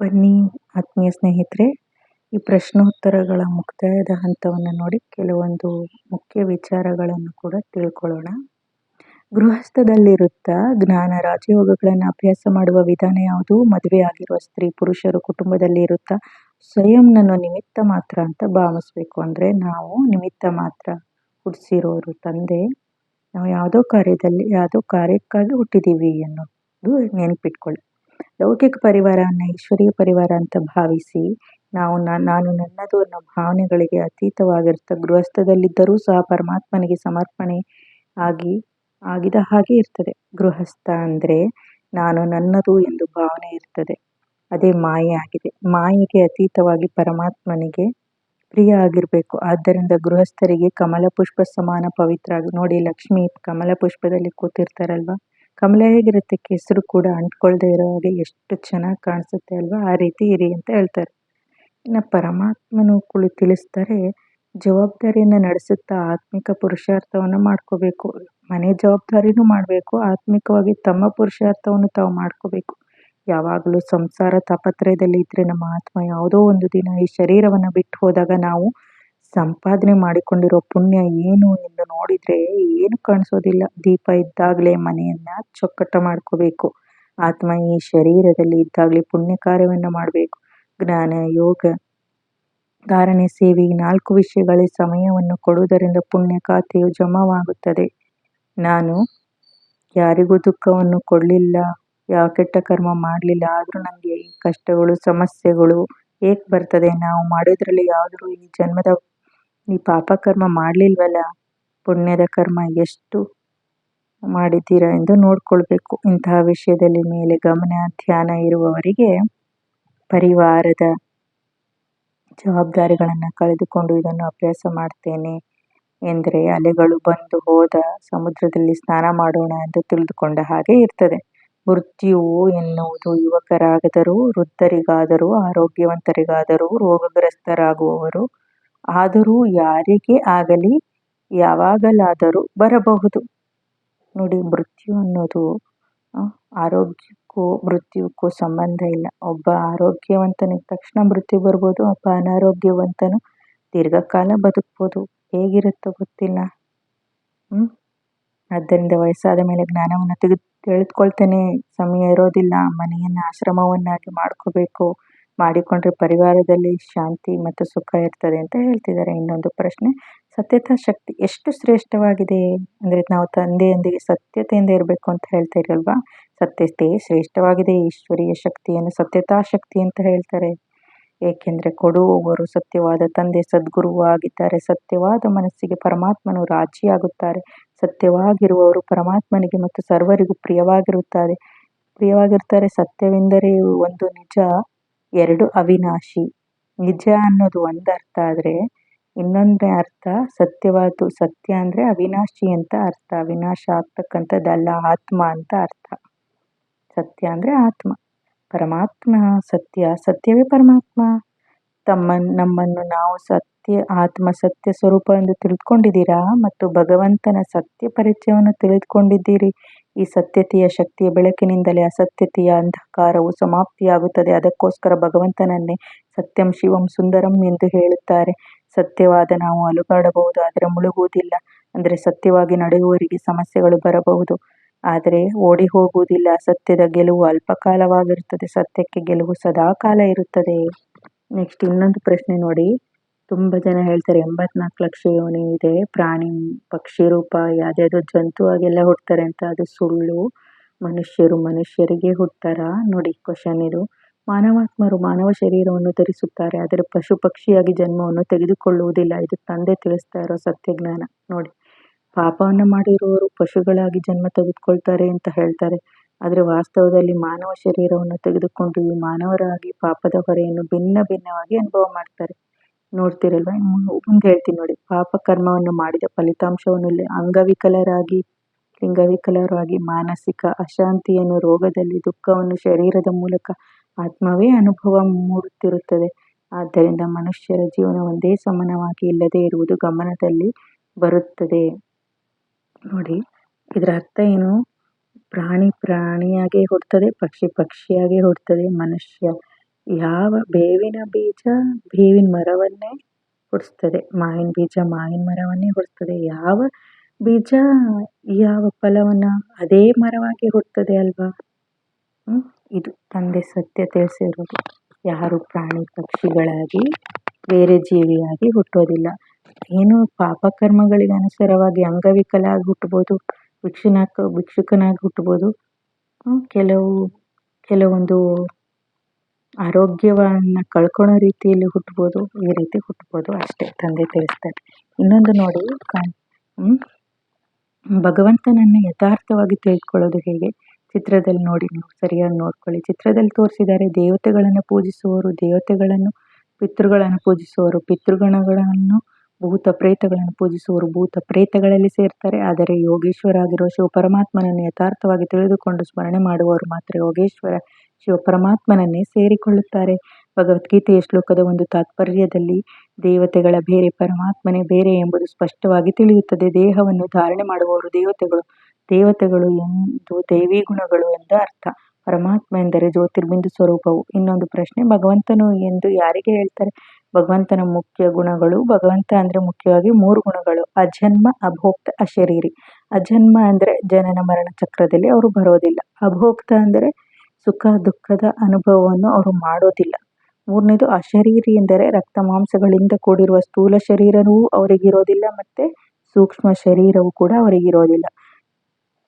ಬನ್ನಿ, ಆತ್ಮೀಯ ಸ್ನೇಹಿತರೆ. ಈ ಪ್ರಶ್ನೋತ್ತರಗಳ ಮುಕ್ತಾಯದ ಹಂತವನ್ನು ನೋಡಿ ಕೆಲವೊಂದು ಮುಖ್ಯ ವಿಚಾರಗಳನ್ನು ಕೂಡ ತಿಳ್ಕೊಳ್ಳೋಣ. ಗೃಹಸ್ಥದಲ್ಲಿರುತ್ತಾ ಜ್ಞಾನ ರಾಜಯೋಗಗಳನ್ನು ಅಭ್ಯಾಸ ಮಾಡುವ ವಿಧಾನ ಯಾವುದು? ಮದುವೆ ಆಗಿರುವ ಸ್ತ್ರೀ ಪುರುಷರು ಕುಟುಂಬದಲ್ಲಿ ಇರುತ್ತಾ ಸ್ವಯಂ ನಿಮಿತ್ತ ಮಾತ್ರ ಅಂತ ಭಾವಿಸ್ಬೇಕು ಅಂದರೆ ನಾವು ನಿಮಿತ್ತ ಮಾತ್ರ ಹುಟ್ಟಿಸಿರೋರು ತಂದೆ. ನಾವು ಯಾವುದೋ ಕಾರ್ಯದಲ್ಲಿ, ಯಾವುದೋ ಕಾರ್ಯಕ್ಕಾಗಿ ಹುಟ್ಟಿದ್ದೀವಿ ಅನ್ನೋದು ನೆನಪಿಟ್ಕೊಳ್ಳಿ. ಲೌಕಿಕ ಪರಿವಾರವನ್ನು ಈಶ್ವರೀಯ ಪರಿವಾರ ಅಂತ ಭಾವಿಸಿ, ನಾವು ನಾನು ನನ್ನದು ಅನ್ನೋ ಭಾವನೆಗಳಿಗೆ ಅತೀತವಾಗಿರ್ತ ಗೃಹಸ್ಥದಲ್ಲಿದ್ದರೂ ಸಹ ಪರಮಾತ್ಮನಿಗೆ ಸಮರ್ಪಣೆ ಆಗಿ, ಆಗಿದ ಹಾಗೆ ಇರ್ತದೆ. ಗೃಹಸ್ಥ ಅಂದರೆ ನಾನು ನನ್ನದು ಎಂದು ಭಾವನೆ ಇರ್ತದೆ. ಅದೇ ಮಾಯೆ ಆಗಿದೆ. ಮಾಯೆಗೆ ಅತೀತವಾಗಿ ಪರಮಾತ್ಮನಿಗೆ ಪ್ರಿಯ ಆಗಿರಬೇಕು. ಆದ್ದರಿಂದ ಗೃಹಸ್ಥರಿಗೆ ಕಮಲ ಪುಷ್ಪ ಸಮಾನ ಪವಿತ್ರ ಆಗಿ, ನೋಡಿ ಲಕ್ಷ್ಮಿ ಕಮಲ ಪುಷ್ಪದಲ್ಲಿ ಕೂತಿರ್ತಾರಲ್ವ? ಕಮಲ ಹೇಗಿರುತ್ತೆ? ಕೆಸರು ಕೂಡ ಅಂಟ್ಕೊಳ್ದೇ ಇರೋ ಹಾಗೆ ಎಷ್ಟು ಚೆನ್ನಾಗಿ ಕಾಣಿಸುತ್ತೆ ಅಲ್ವಾ? ಆ ರೀತಿ ಇರಿ ಅಂತ ಹೇಳ್ತಾರೆ. ಇನ್ನು ಪರಮಾತ್ಮನು ಕುಳಿ ತಿಳಿಸ್ತಾರೆ, ಜವಾಬ್ದಾರಿಯನ್ನು ನಡೆಸುತ್ತಾ ಆತ್ಮಿಕ ಪುರುಷಾರ್ಥವನ್ನು ಮಾಡ್ಕೋಬೇಕು. ಮನೆ ಜವಾಬ್ದಾರಿನೂ ಮಾಡಬೇಕು, ಆತ್ಮಿಕವಾಗಿ ತಮ್ಮ ಪುರುಷಾರ್ಥವನ್ನು ತಾವು ಮಾಡ್ಕೋಬೇಕು. ಯಾವಾಗಲೂ ಸಂಸಾರ ತಾಪತ್ರಯದಲ್ಲಿ ಇದ್ದರೆ ನಮ್ಮ ಆತ್ಮ ಯಾವುದೋ ಒಂದು ದಿನ ಈ ಶರೀರವನ್ನು ಬಿಟ್ಟು ಹೋದಾಗ ನಾವು ಸಂಪಾದನೆ ಮಾಡಿಕೊಂಡಿರೋ ಪುಣ್ಯ ಏನು ಎಂದು ನೋಡಿದರೆ ಏನು ಕಾಣಿಸೋದಿಲ್ಲ. ದೀಪ ಇದ್ದಾಗಲೇ ಮನೆಯನ್ನು ಚೊಕ್ಕಟ ಮಾಡ್ಕೋಬೇಕು. ಆತ್ಮ ಈ ಶರೀರದಲ್ಲಿ ಇದ್ದಾಗಲೇ ಪುಣ್ಯ ಕಾರ್ಯವನ್ನು ಮಾಡಬೇಕು. ಜ್ಞಾನ, ಯೋಗ, ಧಾರಣೆ ಸೇವೆ ನಾಲ್ಕು ವಿಷಯಗಳಿಗೆ ಸಮಯವನ್ನು ಕೊಡುವುದರಿಂದ ಪುಣ್ಯ ಖಾತೆಯು ಜಮವಾಗುತ್ತದೆ. ನಾನು ಯಾರಿಗೂ ದುಃಖವನ್ನು ಕೊಡಲಿಲ್ಲ, ಯಾವ ಕೆಟ್ಟ ಕರ್ಮ ಮಾಡಲಿಲ್ಲ, ಆದರೂ ನನಗೆ ಈ ಕಷ್ಟಗಳು, ಸಮಸ್ಯೆಗಳು ಏಕೆ ಬರ್ತದೆ? ನಾವು ಮಾಡೋದ್ರಲ್ಲಿ ಯಾವುದರೂ ಈ ಜನ್ಮದ ಈ ಪಾಪ ಕರ್ಮ ಮಾಡಲಿಲ್ವಲ್ಲ? ಪುಣ್ಯದ ಕರ್ಮ ಎಷ್ಟು ಮಾಡಿದ್ದೀರಾ ಎಂದು ನೋಡ್ಕೊಳ್ಬೇಕು. ಇಂತಹ ವಿಷಯದಲ್ಲಿ ಮೇಲೆ ಗಮನ, ಧ್ಯಾನ ಇರುವವರಿಗೆ ಪರಿವಾರದ ಜವಾಬ್ದಾರಿಗಳನ್ನು ಕಳೆದುಕೊಂಡು ಇದನ್ನು ಅಭ್ಯಾಸ ಮಾಡ್ತೇನೆ ಎಂದರೆ ಅಲೆಗಳು ಬಂದು ಹೋದ ಸಮುದ್ರದಲ್ಲಿ ಸ್ನಾನ ಮಾಡೋಣ ಎಂದು ತಿಳಿದುಕೊಂಡ ಹಾಗೆ ಇರ್ತದೆ. ಮೃತ್ಯುವು ಎನ್ನುವುದು ಯುವಕರಾಗದರೂ, ವೃದ್ಧರಿಗಾದರೂ, ಆರೋಗ್ಯವಂತರಿಗಾದರೂ, ರೋಗಗ್ರಸ್ತರಾಗುವವರು ಆದರೂ ಯಾರಿಗೆ ಆಗಲಿ ಯಾವಾಗಲಾದರೂ ಬರಬಹುದು. ನೋಡಿ, ಮೃತ್ಯು ಅನ್ನೋದು ಆರೋಗ್ಯಕ್ಕೂ ಮೃತ್ಯುಕ್ಕೂ ಸಂಬಂಧ ಇಲ್ಲ. ಒಬ್ಬ ಆರೋಗ್ಯವಂತನಿಗೆ ತಕ್ಷಣ ಮೃತ್ಯು ಬರ್ಬೋದು, ಒಬ್ಬ ಅನಾರೋಗ್ಯವಂತನು ದೀರ್ಘಕಾಲ ಬದುಕ್ಬೋದು. ಹೇಗಿರುತ್ತೋ ಗೊತ್ತಿಲ್ಲ. ಆದ್ದರಿಂದ ವಯಸ್ಸಾದ ಮೇಲೆ ಜ್ಞಾನವನ್ನು ತೆಗೆದು ತಿಳಿದುಕೊಳ್ತೇನೆ ಸಮಯ ಇರೋದಿಲ್ಲ. ಮನೆಯನ್ನು ಆಶ್ರಮವನ್ನಾಗಿ ಮಾಡ್ಕೋಬೇಕು. ಮಾಡಿಕೊಂಡ್ರೆ ಪರಿವಾರದಲ್ಲಿ ಶಾಂತಿ ಮತ್ತು ಸುಖ ಇರ್ತದೆ ಅಂತ ಹೇಳ್ತಿದ್ದಾರೆ. ಇನ್ನೊಂದು ಪ್ರಶ್ನೆ, ಸತ್ಯತಾ ಶಕ್ತಿ ಎಷ್ಟು ಶ್ರೇಷ್ಠವಾಗಿದೆ? ಅಂದರೆ ನಾವು ತಂದೆಯೊಂದಿಗೆ ಸತ್ಯತೆಯಿಂದ ಇರಬೇಕು ಅಂತ ಹೇಳ್ತಾ ಇರಲ್ವಾ? ಸತ್ಯತೆ ಶ್ರೇಷ್ಠವಾಗಿದೆ, ಈಶ್ವರೀಯ ಶಕ್ತಿಯನ್ನು ಸತ್ಯತಾ ಶಕ್ತಿ ಅಂತ ಹೇಳ್ತಾರೆ. ಏಕೆಂದರೆ ಕೊಡುವವರು ಸತ್ಯವಾದ ತಂದೆ, ಸದ್ಗುರು ಆಗಿದ್ದಾರೆ. ಸತ್ಯವಾದ ಮನಸ್ಸಿಗೆ ಪರಮಾತ್ಮನು ರಾಜಿಯಾಗುತ್ತಾರೆ ಸತ್ಯವಾಗಿರುವವರು ಪರಮಾತ್ಮನಿಗೆ ಮತ್ತು ಸರ್ವರಿಗೂ ಪ್ರಿಯವಾಗಿರುತ್ತಾರೆ. ಪ್ರಿಯವಾಗಿರ್ತಾರೆ ಸತ್ಯವೆಂದರೆ ಒಂದು ನಿಜ ಎರಡು ಅವಿನಾಶಿ. ನಿಜ ಅನ್ನೋದು ಒಂದು ಅರ್ಥ ಆದರೆ ಇನ್ನೊಂದೇ ಅರ್ಥ ಸತ್ಯವಾದ ಸತ್ಯ ಅಂದರೆ ಅವಿನಾಶಿ ಅಂತ ಅರ್ಥ. ಅವಿನಾಶ ಆಗ್ತಕ್ಕಂಥದ್ದಲ್ಲ ಆತ್ಮ ಅಂತ ಅರ್ಥ. ಸತ್ಯ ಅಂದರೆ ಆತ್ಮ. ಪರಮಾತ್ಮ ಸತ್ಯ. ಸತ್ಯವೇ ಪರಮಾತ್ಮ. ತಮ್ಮ ನಮ್ಮನ್ನು ನಾವು ಸತ್ಯ, ಆತ್ಮ ಸತ್ಯ ಸ್ವರೂಪ ಎಂದು ತಿಳಿದುಕೊಂಡಿದ್ದೀರಾ? ಮತ್ತು ಭಗವಂತನ ಸತ್ಯ ಪರಿಚಯವನ್ನು ತಿಳಿದುಕೊಂಡಿದ್ದೀರಿ. ಈ ಸತ್ಯತೆಯ ಶಕ್ತಿಯ ಬೆಳಕಿನಿಂದಲೇ ಅಸತ್ಯತೆಯ ಅಂಧಕಾರವು ಸಮಾಪ್ತಿಯಾಗುತ್ತದೆ. ಅದಕ್ಕೋಸ್ಕರ ಭಗವಂತನನ್ನೇ ಸತ್ಯಂ ಶಿವಂ ಸುಂದರಂ ಎಂದು ಹೇಳುತ್ತಾರೆ. ಸತ್ಯವಾದ ನಾವು ಅಲುಗಾಡಬಹುದು ಆದರೆ ಮುಳುಗುವುದಿಲ್ಲ. ಅಂದರೆ ಸತ್ಯವಾಗಿ ನಡೆಯುವವರಿಗೆ ಸಮಸ್ಯೆಗಳು ಬರಬಹುದು. ಆದರೆ ಓಡಿ ಹೋಗುವುದಿಲ್ಲ ಸತ್ಯದ ಗೆಲುವು ಅಲ್ಪಕಾಲವಾಗಿರುತ್ತದೆ. ಸತ್ಯಕ್ಕೆ ಗೆಲುವು ಸದಾಕಾಲ ಇರುತ್ತದೆ. ನೆಕ್ಸ್ಟ್ ಇನ್ನೊಂದು ಪ್ರಶ್ನೆ ನೋಡಿ. ತುಂಬ ಜನ ಹೇಳ್ತಾರೆ, ಎಂಬತ್ನಾಲ್ಕು ಲಕ್ಷ ಯೋನಿ ಇದೆ, ಪ್ರಾಣಿ ಪಕ್ಷಿ ರೂಪ ಯಾವ್ದಾದ್ರು ಜಂತು ಆಗೆಲ್ಲ ಹುಡ್ತಾರೆ ಅಂತ. ಅದು ಸುಳ್ಳು. ಮನುಷ್ಯರು ಮನುಷ್ಯರಿಗೆ ಹುಡ್ತಾರ ನೋಡಿ ಕ್ವಶನ್ ಇದು. ಮಾನವಾತ್ಮರು ಮಾನವ ಶರೀರವನ್ನು ಧರಿಸುತ್ತಾರೆ, ಆದರೆ ಪಶು ಪಕ್ಷಿಯಾಗಿ ಜನ್ಮವನ್ನು ತೆಗೆದುಕೊಳ್ಳುವುದಿಲ್ಲ. ಇದು ತಂದೆ ತಿಳಿಸ್ತಾ ಇರೋ ಸತ್ಯಜ್ಞಾನ. ನೋಡಿ, ಪಾಪವನ್ನು ಮಾಡಿರುವವರು ಪಶುಗಳಾಗಿ ಜನ್ಮ ತೆಗೆದುಕೊಳ್ತಾರೆ ಅಂತ ಹೇಳ್ತಾರೆ, ಆದರೆ ವಾಸ್ತವದಲ್ಲಿ ಮಾನವ ಶರೀರವನ್ನು ತೆಗೆದುಕೊಂಡು ಈ ಮಾನವರಾಗಿ ಪಾಪದ ಹೊರೆಯನ್ನು ಭಿನ್ನ ಭಿನ್ನವಾಗಿ ಅನುಭವ ಮಾಡ್ತಾರೆ. ನೋಡ್ತಿರಲ್ವ? ಮುಂದೆ ಹೇಳ್ತೀನಿ ನೋಡಿ. ಪಾಪ ಕರ್ಮವನ್ನು ಮಾಡಿದ ಫಲಿತಾಂಶವನ್ನು ಅಂಗವಿಕಲರಾಗಿ, ಲಿಂಗವಿಕಲರಾಗಿ ಮಾನಸಿಕ ಅಶಾಂತಿಯನ್ನು ರೋಗದಲ್ಲಿ ದುಃಖವನ್ನು ಶರೀರದ ಮೂಲಕ ಆತ್ಮವೇ ಅನುಭವ ಮೂಡುತ್ತಿರುತ್ತದೆ. ಆದ್ದರಿಂದ ಮನುಷ್ಯರ ಜೀವನ ಒಂದೇ ಸಮಾನವಾಗಿ ಇಲ್ಲದೆ ಇರುವುದು ಗಮನದಲ್ಲಿ ಬರುತ್ತದೆ. ನೋಡಿ, ಇದರ ಅರ್ಥ ಏನು? ಪ್ರಾಣಿ ಪ್ರಾಣಿಯಾಗೇ ಹುಡ್ತದೆ ಪಕ್ಷಿ ಪಕ್ಷಿಯಾಗೇ ಹುಡ್ತದೆ ಮನುಷ್ಯ ಯಾವ ಬೇವಿನ ಬೀಜ ಬೇವಿನ ಮರವನ್ನೇ ಹುಡ್ಸ್ತದೆ? ಮಾವಿನ ಬೀಜ ಮಾವಿನ ಮರವನ್ನೇ ಹುಡ್ಸ್ತದೆ. ಯಾವ ಬೀಜ ಯಾವ ಫಲವನ್ನ ಅದೇ ಮರವಾಗಿ ಹುಡ್ತದೆ ಅಲ್ವಾ? ಇದು ತಂದೆ ಸತ್ಯ ತಿಳಿಸಿರೋದು. ಯಾರು ಪ್ರಾಣಿ ಪಕ್ಷಿಗಳಾಗಿ, ಬೇರೆ ಜೀವಿಯಾಗಿ ಹುಟ್ಟೋದಿಲ್ಲ. ಏನು ಪಾಪಕರ್ಮಗಳಿಗೆ ಅನುಸಾರವಾಗಿ ಅಂಗವಿಕಲಾಗಿ ಹುಟ್ಟಬಹುದು ಭಿಕ್ಷುನಾಕ ಭಿಕ್ಷುಕನಾಗಿ ಹುಟ್ಟಬಹುದು ಕೆಲವು, ಕೆಲವೊಂದು ಆರೋಗ್ಯವನ್ನ ಕಳ್ಕೊಳ್ಳೋ ರೀತಿಯಲ್ಲಿ ಹುಟ್ಬೋದು, ಈ ರೀತಿ ಹುಟ್ಬೋದು ಅಷ್ಟೇ ತಂದೆ ತಿಳಿಸ್ತಾರೆ. ಇನ್ನೊಂದು ನೋಡಿ ಭಗವಂತನನ್ನ ಯಥಾರ್ಥವಾಗಿ ತಿಳ್ಕೊಳ್ಳೋದು ಹೇಗೆ? ಚಿತ್ರದಲ್ಲಿ ನೋಡಿ ನೀವು, ಸರಿಯಾಗಿ ನೋಡ್ಕೊಳ್ಳಿ. ಚಿತ್ರದಲ್ಲಿ ತೋರಿಸಿದ್ದಾರೆ, ದೇವತೆಗಳನ್ನು ಪೂಜಿಸುವವರು ದೇವತೆಗಳನ್ನು, ಪಿತೃಗಳನ್ನು ಪೂಜಿಸುವವರು ಪಿತೃಗಣಗಳನ್ನು ಭೂತ ಪ್ರೇತಗಳನ್ನು ಪೂಜಿಸುವವರು ಭೂತ ಪ್ರೇತಗಳಲ್ಲಿ ಸೇರ್ತಾರೆ. ಆದರೆ ಯೋಗೇಶ್ವರ ಆಗಿರುವ ಶಿವ ಪರಮಾತ್ಮನನ್ನು ಯಥಾರ್ಥವಾಗಿ ತಿಳಿದುಕೊಂಡು ಸ್ಮರಣೆ ಮಾಡುವವರು ಮಾತ್ರ ಯೋಗೇಶ್ವರ, ಶಿವ ಪರಮಾತ್ಮನನ್ನೇ ಸೇರಿಕೊಳ್ಳುತ್ತಾರೆ. ಭಗವದ್ಗೀತೆಯ ಶ್ಲೋಕದ ಒಂದು ತಾತ್ಪರ್ಯದಲ್ಲಿ ದೇವತೆಗಳ ಬೇರೆ, ಪರಮಾತ್ಮನೇ ಬೇರೆ ಎಂಬುದು ಸ್ಪಷ್ಟವಾಗಿ ತಿಳಿಯುತ್ತದೆ. ದೇಹವನ್ನು ಧಾರಣೆ ಮಾಡುವವರು ದೇವತೆಗಳು. ದೇವತೆಗಳು ಎಂದು ದೇವಿ ಗುಣಗಳು ಎಂದು ಅರ್ಥ. ಪರಮಾತ್ಮ ಎಂದರೆ ಜ್ಯೋತಿರ್ಬಿಂದು ಸ್ವರೂಪವು. ಇನ್ನೊಂದು ಪ್ರಶ್ನೆ ಭಗವಂತನು ಎಂದು ಯಾರಿಗೆ ಹೇಳ್ತಾರೆ? ಭಗವಂತನ ಮುಖ್ಯ ಗುಣಗಳು, ಭಗವಂತ ಅಂದ್ರೆ ಮುಖ್ಯವಾಗಿ ಮೂರು ಗುಣಗಳು, ಅಜನ್ಮ, ಅಭೋಕ್ತ, ಅಶರೀರಿ. ಅಜನ್ಮ ಅಂದ್ರೆ ಜನನ ಮರಣ ಚಕ್ರದಲ್ಲಿ ಅವರು ಬರೋದಿಲ್ಲ. ಅಭೋಕ್ತ ಅಂದರೆ ಸುಖ, ದುಃಖದ ಅನುಭವವನ್ನು ಅವರು ಮಾಡೋದಿಲ್ಲ. ಮೂರನೇದು ಅಶರೀರಿ ಎಂದರೆ ರಕ್ತ ಮಾಂಸಗಳಿಂದ ಕೂಡಿರುವ ಸ್ಥೂಲ ಶರೀರವೂ ಅವರಿಗಿರೋದಿಲ್ಲ ಮತ್ತೆ ಸೂಕ್ಷ್ಮ ಶರೀರವೂ ಕೂಡ ಅವರಿಗಿರೋದಿಲ್ಲ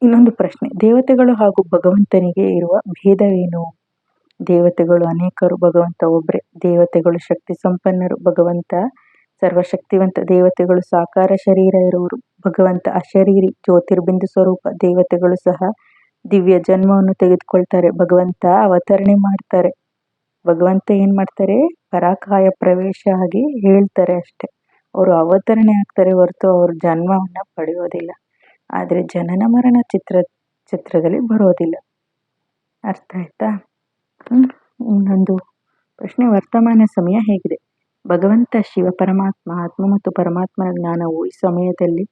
ಇನ್ನೊಂದು ಪ್ರಶ್ನೆ, ದೇವತೆಗಳು ಹಾಗೂ ಭಗವಂತನಿಗೆ ಇರುವ ಭೇದವೇನು? ದೇವತೆಗಳು ಅನೇಕರು, ಭಗವಂತ ಒಬ್ಬರೇ ದೇವತೆಗಳು ಶಕ್ತಿ ಸಂಪನ್ನರು, ಭಗವಂತ ಸರ್ವಶಕ್ತಿವಂತ. ದೇವತೆಗಳು ಸಾಕಾರ ಶರೀರ ಇರುವರು. ಭಗವಂತ ಅಶರೀರಿ, ಜ್ಯೋತಿರ್ಬಿಂದು ಸ್ವರೂಪ. ದೇವತೆಗಳು ಸಹ ದಿವ್ಯ ಜನ್ಮವನ್ನು ತೆಗೆದುಕೊಳ್ತಾರೆ. ಭಗವಂತ ಅವತರಣೆ ಮಾಡ್ತಾರೆ. ಭಗವಂತ ಏನ್ ಮಾಡ್ತಾರೆ? ಪರಾಕಾಯ ಪ್ರವೇಶ ಆಗಿ ಹೇಳ್ತಾರೆ ಅಷ್ಟೆ. ಅವರು ಅವತರಣೆ ಆಗ್ತಾರೆ ಹೊರತು ಅವರು ಜನ್ಮವನ್ನ ಪಡೆಯೋದಿಲ್ಲ. ಆದರೆ ಜನನ ಮರಣ ಚಿತ್ರ, ಚಿತ್ರದಲ್ಲಿ ಬರೋದಿಲ್ಲ. ಅರ್ಥ ಆಯ್ತಾ? ಇನ್ನೊಂದು ಪ್ರಶ್ನೆ. ವರ್ತಮಾನ ಸಮಯ ಹೇಗಿದೆ? ಭಗವಂತ, ಶಿವ, ಪರಮಾತ್ಮ, ಆತ್ಮ ಮತ್ತು ಪರಮಾತ್ಮನ ಜ್ಞಾನವು ಈ ಸಮಯದಲ್ಲಿ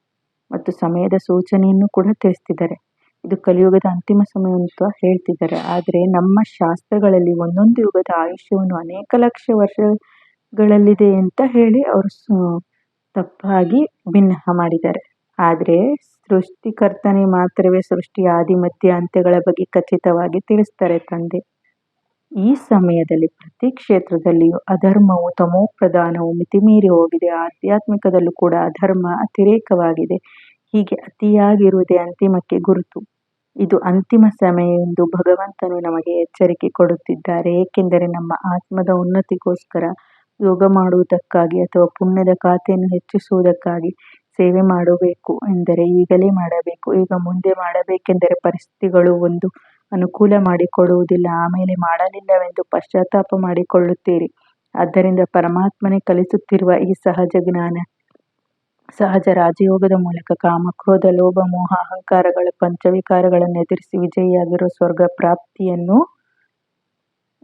ಮತ್ತು ಸಮಯದ ಸೂಚನೆಯನ್ನು ಕೂಡ ತಿಳಿಸ್ತಿದ್ದಾರೆ. ಇದು ಕಲಿಯುಗದ ಅಂತಿಮ ಸಮಯ ಅಂತ ಹೇಳ್ತಿದ್ದಾರೆ. ಆದರೆ ನಮ್ಮ ಶಾಸ್ತ್ರಗಳಲ್ಲಿ ಒಂದೊಂದು ಯುಗದ ಆಯುಷ್ಯವನ್ನು ಅನೇಕ ಲಕ್ಷ ವರ್ಷಗಳಲ್ಲಿದೆ ಅಂತ ಹೇಳಿ ಅವರು ತಪ್ಪಾಗಿ ಭಿನ್ನ ಮಾಡಿದ್ದಾರೆ. ಆದರೆ ಸೃಷ್ಟಿಕರ್ತನೆ ಮಾತ್ರವೇ ಸೃಷ್ಟಿ ಆದಿ ಮಧ್ಯ ಅಂತ್ಯಗಳ ಬಗ್ಗೆ ಖಚಿತವಾಗಿ ತಿಳಿಸ್ತಾರೆ ತಂದೆ. ಈ ಸಮಯದಲ್ಲಿ ಪ್ರತಿ ಕ್ಷೇತ್ರದಲ್ಲಿಯೂ ಅಧರ್ಮವು ತಮೋಪ್ರಧಾನವು ಮಿತಿಮೀರಿ ಹೋಗಿದೆ. ಆಧ್ಯಾತ್ಮಿಕದಲ್ಲೂ ಕೂಡ ಅಧರ್ಮ ಅತಿರೇಕವಾಗಿದೆ. ಹೀಗೆ ಅತಿಯಾಗಿರುವುದೇ ಅಂತಿಮಕ್ಕೆ ಗುರುತು. ಇದು ಅಂತಿಮ ಸಮಯ ಎಂದು ಭಗವಂತನು ನಮಗೆ ಎಚ್ಚರಿಕೆ ಕೊಡುತ್ತಿದ್ದಾರೆ. ಏಕೆಂದರೆ ನಮ್ಮ ಆತ್ಮದ ಉನ್ನತಿಗೋಸ್ಕರ ಯೋಗ ಮಾಡುವುದಕ್ಕಾಗಿ ಅಥವಾ ಪುಣ್ಯದ ಖಾತೆಯನ್ನು ಹೆಚ್ಚಿಸುವುದಕ್ಕಾಗಿ ಸೇವೆ ಮಾಡಬೇಕು ಎಂದರೆ ಈಗಲೇ ಮಾಡಬೇಕು. ಈಗ ಮುಂದೆ ಮಾಡಬೇಕೆಂದರೆ ಪರಿಸ್ಥಿತಿಗಳು ಒಂದು ಅನುಕೂಲ ಮಾಡಿಕೊಡುವುದಿಲ್ಲ. ಆಮೇಲೆ ಮಾಡಲಿಲ್ಲವೆಂದು ಪಶ್ಚಾತ್ತಾಪ ಮಾಡಿಕೊಳ್ಳುತ್ತೀರಿ. ಆದ್ದರಿಂದ ಪರಮಾತ್ಮನೇ ಕಲಿಸುತ್ತಿರುವ ಈ ಸಹಜ ಜ್ಞಾನ, ಸಹಜ ರಾಜಯೋಗದ ಮೂಲಕ ಕಾಮ, ಕ್ರೋಧ, ಲೋಭ, ಮೋಹ, ಅಹಂಕಾರಗಳ ಪಂಚವಿಕಾರಗಳನ್ನು ಎದುರಿಸಿ ವಿಜಯಿಯಾಗಿರುವ ಸ್ವರ್ಗ ಪ್ರಾಪ್ತಿಯನ್ನು,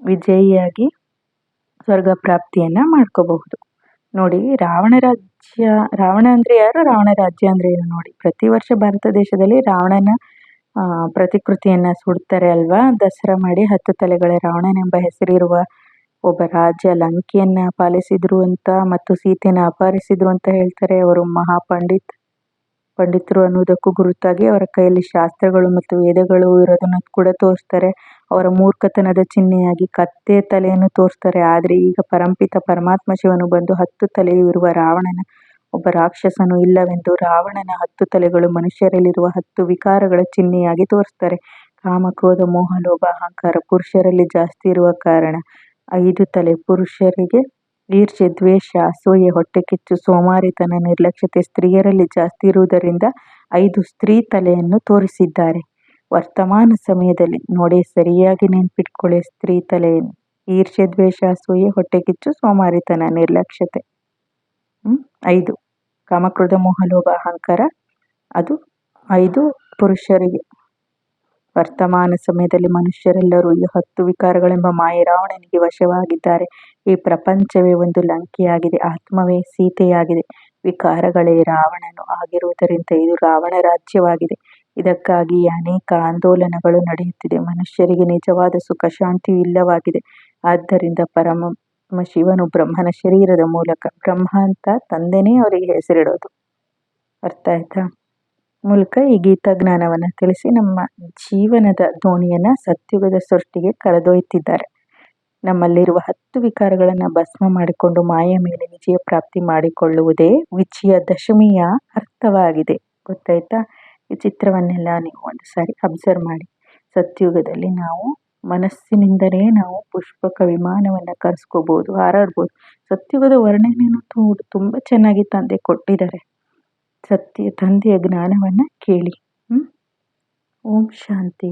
ವಿಜಯಿಯಾಗಿ ಸ್ವರ್ಗ ಪ್ರಾಪ್ತಿಯನ್ನ ಮಾಡ್ಕೋಬಹುದು. ನೋಡಿ, ರಾವಣ ರಾಜ್ಯ, ರಾವಣ ಅಂದ್ರೆ ಯಾರು? ರಾವಣ ರಾಜ್ಯ ಅಂದ್ರೆ ಏನು ನೋಡಿ. ಪ್ರತಿ ವರ್ಷ ಭಾರತ ದೇಶದಲ್ಲಿ ರಾವಣನ ಆ, ಪ್ರತಿಕೃತಿಯನ್ನ ಸುಡ್ತಾರೆ ಅಲ್ವಾ? ದಸರಾ ಮಾಡಿ ಹತ್ತು ತಲೆಗಳ ರಾವಣನೆಂಬ ಹೆಸರಿರುವ ಒಬ್ಬ ರಾಜ ಲಂಕೆಯನ್ನ ಪಾಲಿಸಿದ್ರು ಅಂತ ಮತ್ತು ಸೀತೆಯನ್ನ ಅಪಹರಿಸಿದ್ರು ಅಂತ ಹೇಳ್ತಾರೆ. ಅವರು ಮಹಾಪಂಡಿತ್ ಪಂಡಿತರು ಅನ್ನುವುದಕ್ಕೂ ಗುರುತಾಗಿ ಅವರ ಕೈಯಲ್ಲಿ ಶಾಸ್ತ್ರಗಳು ಮತ್ತು ವೇದಗಳು ಇರೋದನ್ನ ಕೂಡ ತೋರಿಸ್ತಾರೆ. ಅವರ ಮೂರ್ಖತನದ ಚಿಹ್ನೆಯಾಗಿ ಕತ್ತೆ ತಲೆಯನ್ನು ತೋರಿಸ್ತಾರೆ. ಆದ್ರೆ ಈಗ ಪರಂಪಿತ ಪರಮಾತ್ಮ ಶಿವನು ಬಂದು ಹತ್ತು ತಲೆಯು ಇರುವ ರಾವಣನ ಒಬ್ಬ ರಾಕ್ಷಸನು ಇಲ್ಲವೆಂದು ರಾವಣನ ಹತ್ತು ತಲೆಗಳು ಮನುಷ್ಯರಲ್ಲಿರುವ ಹತ್ತು ವಿಕಾರಗಳ ಚಿಹ್ನೆಯಾಗಿ ತೋರಿಸ್ತಾರೆ. ಕಾಮ ಕ್ರೋಧ ಮೋಹ ಲೋಭ ಅಹಂಕಾರ ಪುರುಷರಲ್ಲಿ ಜಾಸ್ತಿ ಇರುವ ಕಾರಣ ಐದು ತಲೆ ಪುರುಷರಿಗೆ ಈರ್ಷೆ ದ್ವೇಷ, ಅಸೂಯೆ, ಹೊಟ್ಟೆ ಕಿಚ್ಚು, ಸೋಮಾರಿತನ, ನಿರ್ಲಕ್ಷ್ಯತೆ ಸ್ತ್ರೀಯರಲ್ಲಿ ಜಾಸ್ತಿ ಇರುವುದರಿಂದ ಐದು ಸ್ತ್ರೀ ತಲೆಯನ್ನು ತೋರಿಸಿದ್ದಾರೆ. ವರ್ತಮಾನ ಸಮಯದಲ್ಲಿ ನೋಡಿ ಸರಿಯಾಗಿ ನೆನ್ಪಿಟ್ಕೊಳ್ಳಿ ಸ್ತ್ರೀ ತಲೆಯನ್ನು ಈರ್ಷೆ ದ್ವೇಷ, ಅಸೂಯೆ, ಹೊಟ್ಟೆ ಕಿಚ್ಚು, ಸೋಮಾರಿತನ, ನಿರ್ಲಕ್ಷ್ಯತೆ. ಐದು. ಕಾಮಕ್ರೋಧ ಮೋಹ ಲೋಭ ಅಹಂಕಾರ, ಅದು ಐದು ಪುರುಷರಿಗೆ. ವರ್ತಮಾನ ಸಮಯದಲ್ಲಿ ಮನುಷ್ಯರೆಲ್ಲರೂ ಈ ಹತ್ತು ವಿಕಾರಗಳೆಂಬ ಮಾಯ ರಾವಣನಿಗೆ ವಶವಾಗಿದ್ದಾರೆ. ಈ ಪ್ರಪಂಚವೇ ಒಂದು ಲಂಕೆಯಾಗಿದೆ, ಆತ್ಮವೇ ಸೀತೆಯಾಗಿದೆ. ವಿಕಾರಗಳೇ ರಾವಣನು ಆಗಿರುವುದರಿಂದ ಇದು ರಾವಣ ರಾಜ್ಯವಾಗಿದೆ. ಇದಕ್ಕಾಗಿ ಅನೇಕ ಆಂದೋಲನಗಳು ನಡೆಯುತ್ತಿದೆ. ಮನುಷ್ಯರಿಗೆ ನಿಜವಾದ ಸುಖ, ಶಾಂತಿಯು ಇಲ್ಲವಾಗಿದೆ. ಆದ್ದರಿಂದ ಪರಮ ಶಿವನು ಬ್ರಹ್ಮನ ಶರೀರದ ಮೂಲಕ. ಬ್ರಹ್ಮ ಅಂತ ತಂದೆನೇ ಅವರಿಗೆ ಹೆಸರಿಡೋದು. ಅರ್ಥ ಆಯ್ತಾ? ಮೂಲಕ ಈ ಗೀತಾ ಜ್ಞಾನವನ್ನು ತಿಳಿಸಿ ನಮ್ಮ ಜೀವನದ ದೋಣಿಯನ್ನು ಸತ್ಯುಗದ ಸೃಷ್ಟಿಗೆ ಕರೆದೊಯ್ತಿದ್ದಾರೆ. ನಮ್ಮಲ್ಲಿರುವ ಹತ್ತು ವಿಕಾರಗಳನ್ನು ಭಸ್ಮ ಮಾಡಿಕೊಂಡು ಮಾಯ ಮೇಲೆ ವಿಜಯ ಪ್ರಾಪ್ತಿ ಮಾಡಿಕೊಳ್ಳುವುದೇ ವಿಜಯ ದಶಮಿಯ ಅರ್ಥವಾಗಿದೆ. ಗೊತ್ತಾಯ್ತಾ? ಈ ಚಿತ್ರವನ್ನೆಲ್ಲ ನೀವು ಒಂದು ಸಾರಿ ಅಬ್ಸರ್ವ್ ಮಾಡಿ. ಸತ್ಯುಗದಲ್ಲಿ ನಾವು ಮನಸ್ಸಿನಿಂದಲೇ ನಾವು ಪುಷ್ಪಕ ವಿಮಾನವನ್ನು ಕರೆಸ್ಕೋಬೋದು, ಹಾರಾಡ್ಬೋದು. ಸತ್ಯುಗದ ವರ್ಣನೆಯನ್ನು ತುಂಬ ಚೆನ್ನಾಗಿ ತಂದೆ ಕೊಟ್ಟಿದ್ದಾರೆ. ಸತ್ಯ, ತಂದೆಯ ಜ್ಞಾನವನ್ನು ಕೇಳಿ. ಓಂ ಶಾಂತಿ.